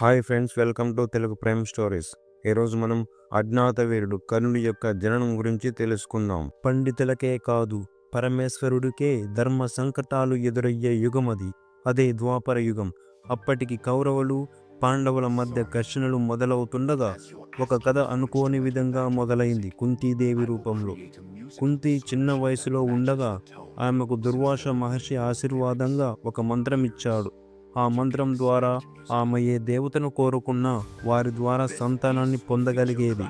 Hi friends welcome to Telugu Prem stories. ఈరోజు మనం అజ్ఞాత వీరుడు కర్ణుడి యొక్క జననం గురించి తెలుసుకుందాం. పండితులకే కాదు పరమేశ్వరుడికే ధర్మ సంకటాలు ఎదురయ్యే యుగం అది అదే ద్వాపర యుగం. అప్పటికి కౌరవులు పాండవుల మధ్య ఘర్షణలు మొదలవుతుండగా ఒక కథ అనుకోని విధంగా మొదలైంది కుంతీదేవి రూపంలో. కుంతి చిన్న వయసులో ఉండగా ఆమెకు దుర్వాస మహర్షి ఆశీర్వాదంగా ఒక మంత్రం ఇచ్చాడు ఆ మంత్రం ద్వారా ఆమె ఏ దేవతను కోరుకున్నా వారి ద్వారా సంతానాన్ని పొందగలిగేది.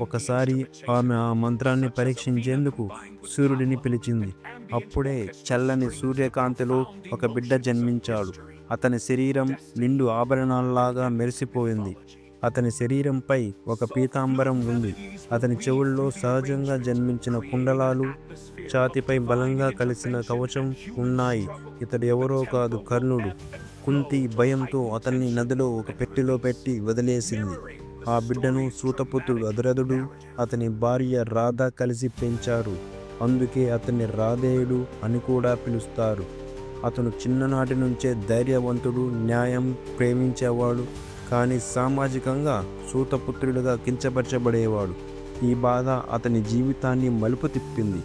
ఒకసారి ఆమె ఆ మంత్రాన్ని పరీక్షించేందుకు సూర్యుడిని పిలిచింది. అప్పుడే చల్లని సూర్యకాంతిలో ఒక బిడ్డ జన్మించాడు. అతని శరీరం నిండు ఆభరణాల్లాగా మెరిసిపోయింది. అతని శరీరంపై ఒక పీతాంబరం ఉంది. అతని చెవుల్లో సహజంగా జన్మించిన కుండలాలు ఛాతిపై బలంగా కలిసిన కవచం ఉన్నాయి. ఇతడు ఎవరో కాదు కర్ణుడు. కుంతి భయంతో అతన్ని నదిలో ఒక పెట్టెలో పెట్టి వదిలేసింది. ఆ బిడ్డను సూతపుత్రుడు అదురథుడు అతని భార్య రాధ కలిసి పెంచారు. అందుకే అతన్ని రాధేయుడు అని కూడా పిలుస్తారు. అతను చిన్ననాటి నుంచే ధైర్యవంతుడు న్యాయం ప్రేమించేవాడు. కానీ సామాజికంగా సూతపుత్రుడిగా కించపరచబడేవాడు. ఈ బాధ అతని జీవితాన్ని మలుపు తిప్పింది.